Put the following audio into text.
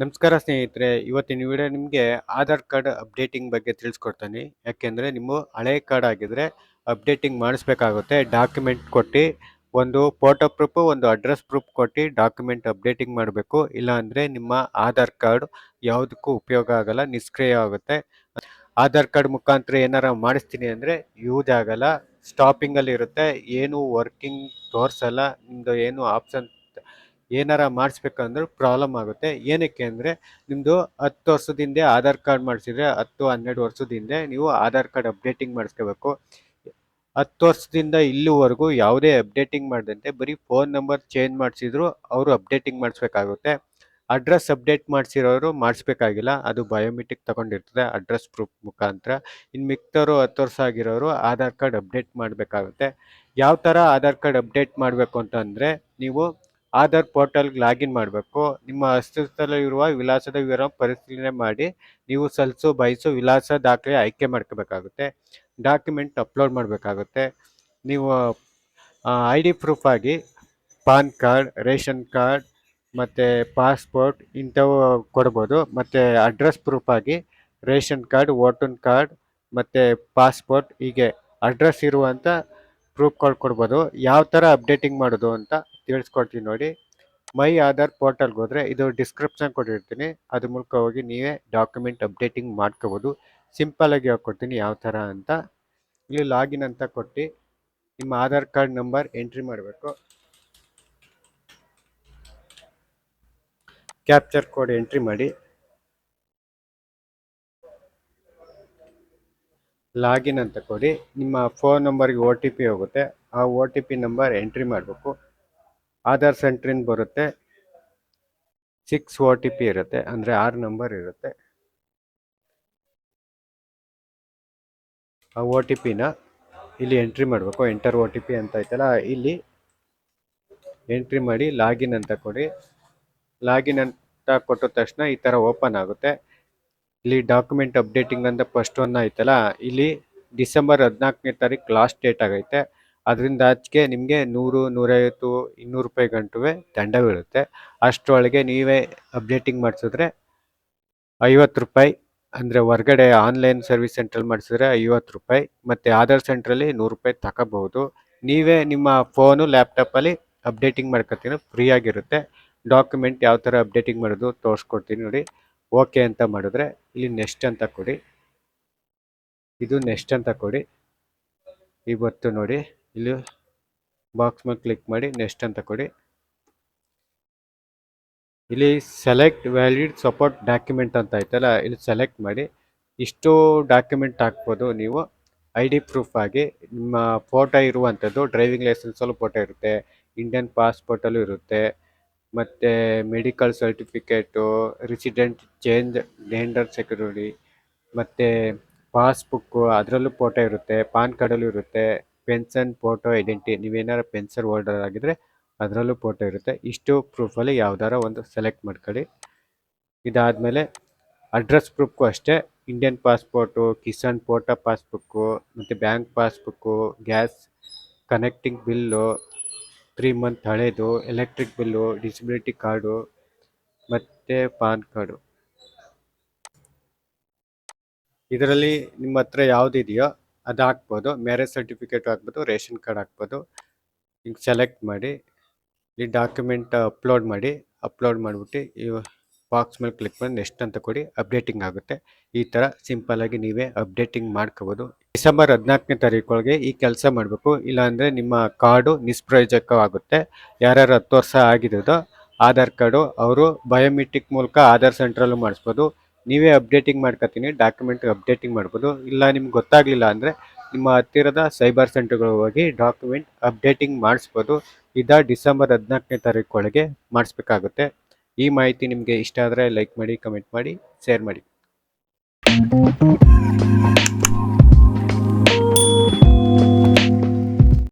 ನಮಸ್ಕಾರ ಸ್ನೇಹಿತರೆ, ಇವತ್ತಿನ ವಿಡಿಯೋ ನಿಮಗೆ ಆಧಾರ್ ಕಾರ್ಡ್ ಅಪ್ಡೇಟಿಂಗ್ ಬಗ್ಗೆ ತಿಳಿಸ್ಕೊಡ್ತೀನಿ. ಯಾಕೆಂದರೆ ನಿಮ್ಮ ಹಳೆ ಕಾರ್ಡ್ ಆಗಿದ್ರೆ ಅಪ್ಡೇಟಿಂಗ್ ಮಾಡಿಸ್ಬೇಕಾಗುತ್ತೆ ಡಾಕ್ಯುಮೆಂಟ್ ಕೊಟ್ಟು, ಒಂದು ಫೋಟೋ ಪ್ರೂಫು ಒಂದು ಅಡ್ರೆಸ್ ಪ್ರೂಫ್ ಕೊಟ್ಟು ಡಾಕ್ಯುಮೆಂಟ್ ಅಪ್ಡೇಟಿಂಗ್ ಮಾಡಬೇಕು. ಇಲ್ಲಾಂದರೆ ನಿಮ್ಮ ಆಧಾರ್ ಕಾರ್ಡ್ ಯಾವುದಕ್ಕೂ ಉಪಯೋಗ ಆಗಲ್ಲ, ನಿಷ್ಕ್ರಿಯ ಆಗುತ್ತೆ. ಆಧಾರ್ ಕಾರ್ಡ್ ಮುಖಾಂತರ ಏನಾರ ಮಾಡಿಸ್ತೀನಿ ಅಂದರೆ ಯೂಸ್ ಆಗಲ್ಲ ಸ್ಟಾಪಿಂಗಲ್ಲಿ ಇರುತ್ತೆ ಏನು ವರ್ಕಿಂಗ್ ತೋರಿಸಲ್ಲ ನಿಮ್ಮದು ಏನು ಆಪ್ಷನ್ ಏನಾರ ಮಾಡಿಸ್ಬೇಕಂದ್ರೆ ಪ್ರಾಬ್ಲಮ್ ಆಗುತ್ತೆ. ಏನಕ್ಕೆ ಅಂದರೆ ನಿಮ್ಮದು ಹತ್ತು ವರ್ಷದ ಹಿಂದೆ ಆಧಾರ್ ಕಾರ್ಡ್ ಮಾಡಿಸಿದ್ರೆ ಹತ್ತು, ಹನ್ನೆರಡು ವರ್ಷದ ಹಿಂದೆ ನೀವು ಆಧಾರ್ ಕಾರ್ಡ್ ಅಪ್ಡೇಟಿಂಗ್ ಮಾಡಿಸ್ಕೋಬೇಕು. ಹತ್ತು ವರ್ಷದಿಂದ ಇಲ್ಲಿವರೆಗೂ ಯಾವುದೇ ಅಪ್ಡೇಟಿಂಗ್ ಮಾಡದಂತೆ ಬರೀ ಫೋನ್ ನಂಬರ್ ಚೇಂಜ್ ಮಾಡಿಸಿದ್ರು ಅವರು ಅಪ್ಡೇಟಿಂಗ್ ಮಾಡಿಸ್ಬೇಕಾಗುತ್ತೆ. ಅಡ್ರೆಸ್ ಅಪ್ಡೇಟ್ ಮಾಡಿಸಿರೋರು ಮಾಡಿಸ್ಬೇಕಾಗಿಲ್ಲ. ಅದು ಬಯೋಮೆಟ್ರಿಕ್ ತಗೊಂಡಿರ್ತದೆ, ಅಡ್ರೆಸ್ ಪ್ರೂಫ್ ಮುಖಾಂತರ. ಇನ್ನು ಮಿಕ್ತವರು ಹತ್ತು ವರ್ಷ ಆಗಿರೋರು ಆಧಾರ್ ಕಾರ್ಡ್ ಅಪ್ಡೇಟ್ ಮಾಡಬೇಕಾಗುತ್ತೆ. ಯಾವ ಥರ ಆಧಾರ್ ಕಾರ್ಡ್ ಅಪ್ಡೇಟ್ ಮಾಡಬೇಕು ಅಂತಂದರೆ ನೀವು ಆಧಾರ್ ಪೋರ್ಟಲ್ಗೆ ಲಾಗಿನ್ ಮಾಡಬೇಕು. ನಿಮ್ಮ ಅಸ್ತಿತ್ವದಲ್ಲಿರುವ ವಿಳಾಸದ ವಿವರ ಪರಿಶೀಲನೆ ಮಾಡಿ, ನೀವು ಸಲ್ಲಿಸೋ, ಬಯಸೋ ವಿಳಾಸ ದಾಖಲೆ ಆಯ್ಕೆ ಮಾಡ್ಕೋಬೇಕಾಗುತ್ತೆ. ಡಾಕ್ಯುಮೆಂಟ್ ಅಪ್ಲೋಡ್ ಮಾಡಬೇಕಾಗುತ್ತೆ. ನೀವು ಐ ಡಿ ಪ್ರೂಫ್ ಆಗಿ ಪಾನ್ ಕಾರ್ಡ್, ರೇಷನ್ ಕಾರ್ಡ್, ಮತ್ತು ಪಾಸ್ಪೋರ್ಟ್ ಇಂಥವು ಕೊಡ್ಬೋದು. ಮತ್ತು ಅಡ್ರೆಸ್ ಪ್ರೂಫಾಗಿ ರೇಷನ್ ಕಾರ್ಡ್ ವೋಟನ್ ಕಾರ್ಡ್, ಮತ್ತು ಪಾಸ್ಪೋರ್ಟ್ ಹೀಗೆ ಅಡ್ರೆಸ್ ಇರುವಂಥ ಪ್ರೂಫ್ಗಳು ಕೊಡ್ಬೋದು. ಯಾವ ಥರ ಅಪ್ಡೇಟಿಂಗ್ ಮಾಡೋದು ಅಂತ ತಿಳಿಸ್ಕೊಡ್ತೀನಿ ನೋಡಿ. ಮೈ ಆಧಾರ್ ಪೋರ್ಟಲ್ಗೆ ಹೋದರೆ ಇದು ಡಿಸ್ಕ್ರಿಪ್ಷನ್ ಕೊಟ್ಟಿರ್ತೀನಿ. ಅದ್ರ ಮೂಲಕ ಹೋಗಿ ನೀವೇ ಡಾಕ್ಯುಮೆಂಟ್ ಅಪ್ಡೇಟಿಂಗ್ ಮಾಡ್ಕೋಬೋದು. ಸಿಂಪಲ್ಲಾಗಿ ಹೇಳ್ಕೊಡ್ತೀನಿ ಯಾವ ಥರ ಅಂತ. ಇಲ್ಲಿ ಲಾಗಿನ್ ಅಂತ ಕೊಟ್ಟು ನಿಮ್ಮ ಆಧಾರ್ ಕಾರ್ಡ್ ನಂಬರ್ ಎಂಟ್ರಿ ಮಾಡಬೇಕು. ಕ್ಯಾಪ್ಚರ್ ಕೋಡ್ ಎಂಟ್ರಿ ಮಾಡಿ. ಲಾಗಿನ್ ಅಂತ ಕೊಡಿ. ನಿಮ್ಮ ಫೋನ್ ನಂಬರ್ಗೆ ಒ ಟಿ ಪಿ ಹೋಗುತ್ತೆ. ಆ O T P number entry ಮಾಡಬೇಕು. ಆಧಾರ್ ಸೆಂಟ್ರಿಂದ ಬರುತ್ತೆ. ಸಿಕ್ಸ್ ಒ ಟಿ ಪಿ ಇರುತ್ತೆ, ಅಂದರೆ ಆರು ನಂಬರ್ ಇರುತ್ತೆ. ಆ ಒ ಟಿ ಪಿನ ಇಲ್ಲಿ ಎಂಟ್ರಿ ಮಾಡಬೇಕು, ಎಂಟರ್ ಒ ಟಿ ಪಿ ಅಂತ ಐತಲ್ಲ, ಇಲ್ಲಿ ಎಂಟ್ರಿ ಮಾಡಿ ಲಾಗಿನ್ ಅಂತ ಕೊಡಿ. ಲಾಗಿನ್ ಅಂತ ಕೊಟ್ಟ ತಕ್ಷಣ ಈ ಥರ ಓಪನ್ ಆಗುತ್ತೆ. ಇಲ್ಲಿ ಡಾಕ್ಯುಮೆಂಟ್ ಅಪ್ಡೇಟಿಂಗ್ ಅಂತ ಫಸ್ಟ್ ಒನ್ ಐತಲ್ಲ, ಇಲ್ಲಿ ಡಿಸೆಂಬರ್ ಹದಿನಾಲ್ಕನೇ ತಾರೀಕು ಲಾಸ್ಟ್ ಡೇಟ್ ಆಗೈತೆ. ಅದರಿಂದ ಆಚೆಗೆ ನಿಮಗೆ ನೂರು, ನೂರೈವತ್ತು, ಇನ್ನೂರು ರೂಪಾಯಿ ಗಂಟುವೆ ದಂಡ ಬೀಳುತ್ತೆ. ಅಷ್ಟರೊಳಗೆ ನೀವೇ ಅಪ್ಡೇಟಿಂಗ್ ಮಾಡಿಸಿದ್ರೆ ಐವತ್ತು ರೂಪಾಯಿ, ಅಂದರೆ ಹೊರ್ಗಡೆ ಆನ್ಲೈನ್ ಸರ್ವಿಸ್ ಸೆಂಟ್ರಲ್ಲಿ ಮಾಡಿಸಿದ್ರೆ ಐವತ್ತು ರೂಪಾಯಿ, ಮತ್ತು ಆಧಾರ್ ಸೆಂಟ್ರಲ್ಲಿ ನೂರು ರೂಪಾಯಿ ತಗೋಬಹುದು ನೀವೇ ನಿಮ್ಮ ಫೋನು ಲ್ಯಾಪ್ಟಾಪಲ್ಲಿ ಅಪ್ಡೇಟಿಂಗ್ ಮಾಡ್ಕೊತೀನಿ ಫ್ರೀ ಆಗಿರುತ್ತೆ. ಡಾಕ್ಯುಮೆಂಟ್ ಯಾವ ಥರ ಅಪ್ಡೇಟಿಂಗ್ ಮಾಡೋದು ತೋರಿಸ್ಕೊಡ್ತೀನಿ ನೋಡಿ. ಓಕೆ ಅಂತ ಮಾಡಿದ್ರೆ ಇಲ್ಲಿ ನೆಕ್ಸ್ಟ್ ಅಂತ ಕೊಡಿ. ಇದು ನೆಕ್ಸ್ಟ್ ಅಂತ ಕೊಡಿ. ಇವತ್ತು ನೋಡಿ. ಇಲ್ಲಿ ಬಾಕ್ಸ್ ಮೇಲೆ ಕ್ಲಿಕ್ ಮಾಡಿ ನೆಕ್ಸ್ಟ್ ಅಂತ ಕೊಡಿ. ಇಲ್ಲಿ ಸೆಲೆಕ್ಟ್ ವ್ಯಾಲಿಡ್ ಸಪೋರ್ಟ್ ಡಾಕ್ಯುಮೆಂಟ್ ಅಂತ ಐತಲ್ಲ, ಇಲ್ಲಿ ಸೆಲೆಕ್ಟ್ ಮಾಡಿ. ಇಷ್ಟು ಡಾಕ್ಯುಮೆಂಟ್ ಹಾಕ್ಬೋದು ನೀವು. ಐ ಡಿ ಪ್ರೂಫ್ ಆಗಿ ನಿಮ್ಮ ಫೋಟೋ ಇರುವಂಥದ್ದು ಡ್ರೈವಿಂಗ್ ಲೈಸೆನ್ಸಲ್ಲೂ ಫೋಟೋ ಇರುತ್ತೆ ಇಂಡಿಯನ್ ಪಾಸ್ಪೋರ್ಟಲ್ಲೂ ಇರುತ್ತೆ, ಮತ್ತು medical certificate resident change tender security ಮತ್ತು ಪಾಸ್ಬುಕ್ಕು ಅದರಲ್ಲೂ ಫೋಟೋ ಇರುತ್ತೆ ಪಾನ್ ಕಾರ್ಡಲ್ಲೂ ಇರುತ್ತೆ. ಪೆನ್ಷನ್ ಫೋಟೋ ಐಡೆಂಟಿ ನೀವೇನಾರು ಪೆನ್ಷನ್ ಹೋಲ್ಡರ್ ಆಗಿದ್ರೆ ಅದರಲ್ಲೂ ಫೋಟೋ ಇರುತ್ತೆ. ಇಷ್ಟು ಪ್ರೂಫಲ್ಲಿ ಯಾವ್ದಾರ ಒಂದು ಸೆಲೆಕ್ಟ್ ಮಾಡ್ಕೊಳ್ಳಿ. ಇದಾದಮೇಲೆ ಅಡ್ರೆಸ್ ಪ್ರೂಫ್ಗೂ ಅಷ್ಟೇ Indian passport Kisan photo passbook ಮತ್ತು bank passbook gas connecting bill three month ಹಳೇದು ಎಲೆಕ್ಟ್ರಿಕ್ ಬಿಲ್ಲು ಡಿಸಬಿಲಿಟಿ ಕಾರ್ಡು ಮತ್ತು ಪಾನ್ ಕಾರ್ಡು ಇದರಲ್ಲಿ ನಿಮ್ಮ ಹತ್ರ ಯಾವುದಿದೆಯೋ ಅದು ಹಾಕ್ಬೋದು. ಮ್ಯಾರೇಜ್ ಸರ್ಟಿಫಿಕೇಟ್ ಹಾಕ್ಬೋದು, ರೇಷನ್ ಕಾರ್ಡ್ ಹಾಕ್ಬೋದು. ಹಿಂಗೆ ಸೆಲೆಕ್ಟ್ ಮಾಡಿ, ಈ ಡಾಕ್ಯುಮೆಂಟ್ ಅಪ್ಲೋಡ್ ಮಾಡಿ ಅಪ್ಲೋಡ್ ಮಾಡಿಬಿಟ್ಟು ಈ ಬಾಕ್ಸ್ ಮೇಲೆ ಕ್ಲಿಕ್ ಮಾಡಿ ನೆಕ್ಸ್ಟ್ ಅಂತ ಕೊಡಿ ಅಪ್ಡೇಟಿಂಗ್ ಆಗುತ್ತೆ. ಈ ಥರ ಸಿಂಪಲ್ಲಾಗಿ ನೀವೇ ಅಪ್ಡೇಟಿಂಗ್ ಮಾಡ್ಕೋಬೋದು. ಡಿಸೆಂಬರ್ ಹದಿನಾಲ್ಕನೇ ತಾರೀಕೊಳಗೆ ಈ ಕೆಲಸ ಮಾಡಬೇಕು. ಇಲ್ಲಾಂದರೆ ನಿಮ್ಮ ಕಾರ್ಡು ನಿಷ್ಪ್ರಯೋಜಕವಾಗುತ್ತೆ. ಯಾರ್ಯಾರು ಹತ್ತು ವರ್ಷ ಆಗಿರೋದು, ಆಧಾರ್ ಕಾರ್ಡು, ಅವರು ಬಯೋಮೆಟ್ರಿಕ್ ಮೂಲಕ ಆಧಾರ್ ಸೆಂಟ್ರಲ್ಲೂ ಮಾಡಿಸ್ಬೋದು. ನೀವೇ ಅಪ್ಡೇಟಿಂಗ್ ಮಾಡ್ಕೊತೀನಿ ಡಾಕ್ಯುಮೆಂಟ್ ಅಪ್ಡೇಟಿಂಗ್ ಮಾಡ್ಬೋದು. ಇಲ್ಲ ನಿಮ್ಗೆ ಗೊತ್ತಾಗಲಿಲ್ಲ ಅಂದರೆ ನಿಮ್ಮ ಹತ್ತಿರದ ಸೈಬರ್ ಸೆಂಟರ್ಗಳು ಹೋಗಿ ಡಾಕ್ಯುಮೆಂಟ್ ಅಪ್ಡೇಟಿಂಗ್ ಮಾಡಿಸ್ಬೋದು. ಇದ ಡಿಸೆಂಬರ್ ಹದಿನಾಲ್ಕನೇ ತಾರೀಕೊಳಗೆ ಮಾಡಿಸ್ಬೇಕಾಗುತ್ತೆ. ಈ ಮಾಹಿತಿ ನಿಮಗೆ ಇಷ್ಟ ಆದರೆ ಲೈಕ್ ಮಾಡಿ ಕಮೆಂಟ್ ಮಾಡಿ ಶೇರ್ ಮಾಡಿ.